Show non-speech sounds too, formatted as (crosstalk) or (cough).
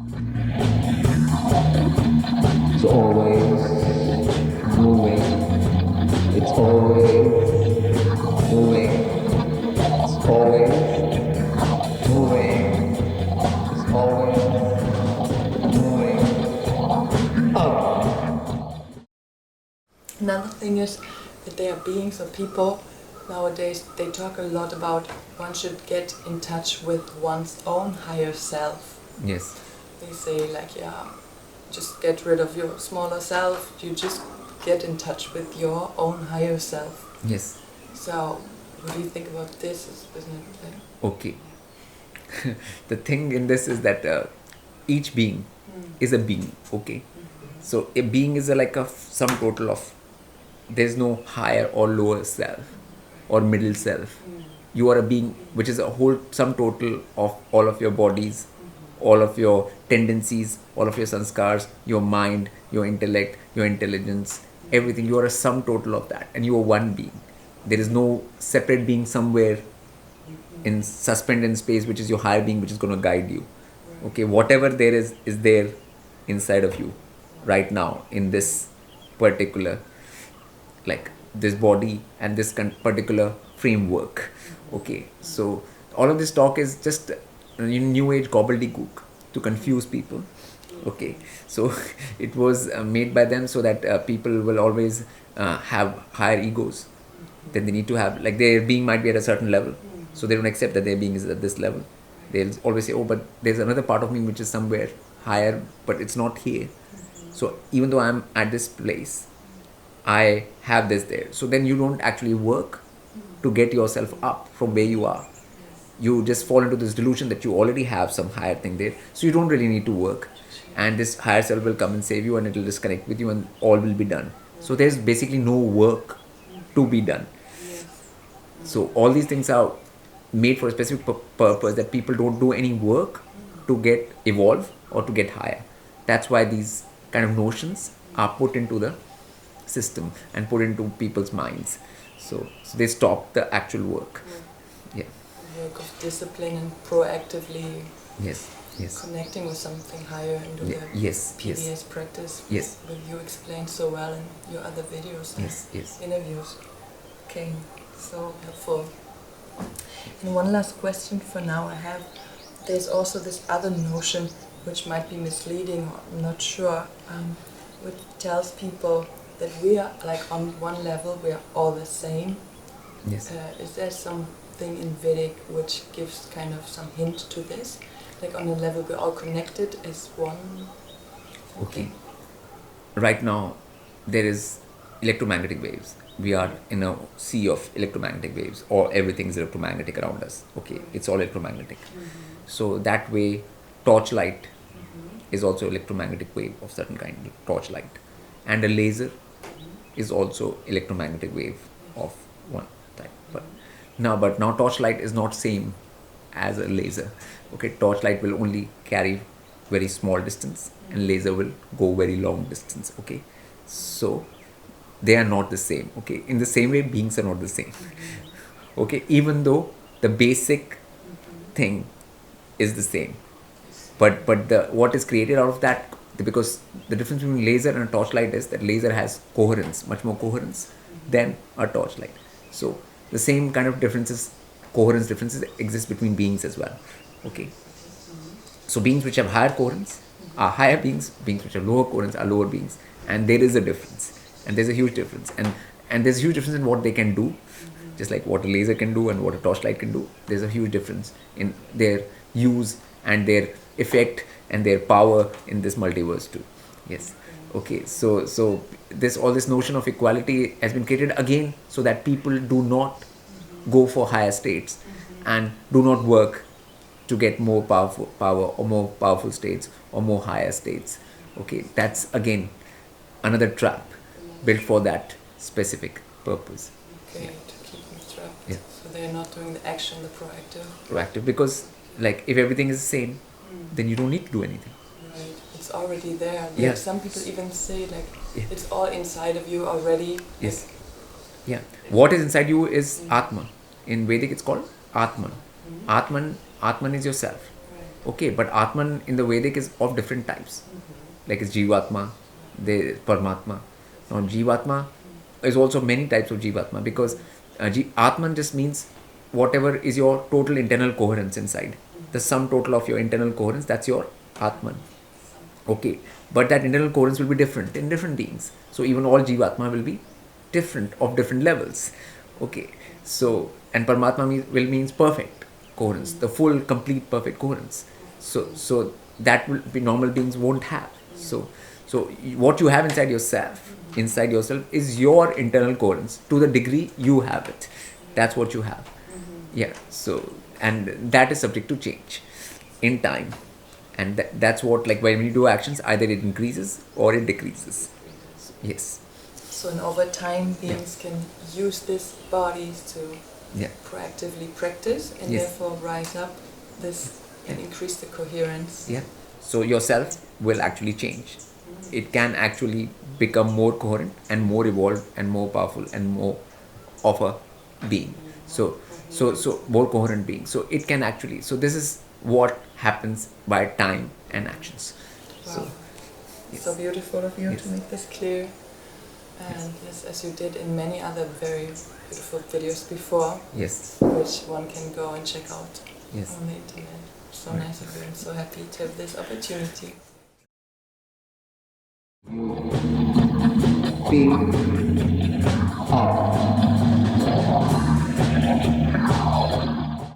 It's always moving. It's always moving. It's always moving. It's always moving. Up. Another thing is that there are beings or people nowadays they talk a lot about one should get in touch with one's own higher self. Yes. They say like yeah, just get rid of your smaller self. You just get in touch with your own higher self. Yes. So, what do you think about this? Is- Isn't it like, Okay. (laughs) the thing in this is that uh, each being hmm. is a being. Okay. Mm-hmm. So a being is a, like a f- sum total of. There's no higher or lower self, or middle self. Hmm. You are a being which is a whole sum total of all of your bodies, all of your tendencies, all of your sanskars, your mind, your intellect, your intelligence, everything. You are a sum total of that, and you are one being. There is no separate being somewhere in suspend in space which is your higher being which is going to guide you okay whatever there is is there inside of you right now in this particular like this body and this particular framework okay so all of this talk is just new age gobbledygook to confuse people. Okay. So (laughs) it was uh, made by them so that uh, people will always uh, have higher egos then they need to have. Like their being might be at a certain level. So they don't accept that their being is at this level. They'll always say oh but there's another part of me which is somewhere higher but it's not here. So even though i'm at this place i have this there. So then you don't actually work to get yourself up from where you are you just fall into this delusion that you already have some higher thing there. So you don't really need to work. And this higher self will come and save you and it will disconnect with you and all will be done. So there's basically no work to be done. So all these things are made for a specific pur- purpose that people don't do any work to get evolve or to get higher. That's why these kind of notions are put into the system and put into people's minds. So, so they stop the actual work. yeah work of discipline and proactively yes yes connecting with something higher and do Ye- the yes yes PDS practice? Yes. Will you explain so well in your other videos and yes yes interviews? Okay, so helpful. And one last question for now I have. There's also this other notion which might be misleading, or I'm not sure, um, which tells people that we are like on one level we are all the same. yes Uh, is there something in Vedic which gives kind of some hint to this? Like on a level we're all connected as one? okay. right now there is electromagnetic waves. We are in a sea of electromagnetic waves. Or everything is electromagnetic around us. Okay mm-hmm. it's all electromagnetic. Mm-hmm. So that way torchlight mm-hmm. is also electromagnetic wave of certain kind torchlight. And a laser is also electromagnetic wave of one now but now torchlight is not same as a laser. Okay torchlight will only carry very small distance and laser will go very long distance okay? So they are not the same okay? In the same way beings are not the same okay? Even though the basic thing is the same. But but the what is created out of that because the difference between laser and a torchlight is that laser has coherence much more coherence than a torchlight. So the same kind of differences coherence differences exist between beings as well okay? So beings which have higher coherence are higher beings beings which have lower coherence are lower beings and there is a difference and there's a huge difference and and there's a huge difference in what they can do just like what a laser can do and what a torchlight can do there's a huge difference in their use and their effect and their power in this multiverse too yes okay so so this all this notion of equality has been created again so that people do not go for higher states and do not work to get more powerful power or more powerful states or more higher states okay that's again another trap built for that specific purpose Okay, to keep them trapped. Yeah. So they're not doing the action, the proactive. proactive because like if everything is the same hmm. then you don't need to do anything. It's already there. Like Yeah. some people even say like Yeah. it's all inside of you already. yes yeah what is inside you is mm. atman in vedic it's called atman mm-hmm. atman atman is yourself Right. Okay, but Atman in the Vedic is of different types. Mm-hmm. Like it's Jivatma, the Paramatma. Now Jivatma mm. is also many types of Jivatma because uh, Ji- Atman just means whatever is your total internal coherence inside. Mm. The sum total of your internal coherence, that's your Atman. Okay, but that internal coherence will be different in different beings. So even all Jivatma will be different of different levels. Okay, so and Paramatma means, will means perfect coherence, the full, complete, perfect coherence. So so that will be normal beings won't have. So so what you have inside yourself, inside yourself, is your internal coherence to the degree you have it. That's what you have. Mm-hmm. Yeah. So and that is subject to change in time and tha- that's what like when you do actions either it increases or it decreases. Yes. So, and over time, beings can use these bodies to yeah. proactively practice and Yes. therefore rise up this and increase the coherence. yeah. So yourself will actually change. Mm-hmm. It can actually become more coherent and more evolved and more powerful and more of a being. So mm-hmm. so so more coherent being. So it can actually so this is what happens by time and actions so Wow. yes. So beautiful of you Yes. to make this clear. And yes, as you did in many other very beautiful videos before, yes which one can go and check out yes on the internet. So Right. nice of you. I'm so happy to have this opportunity.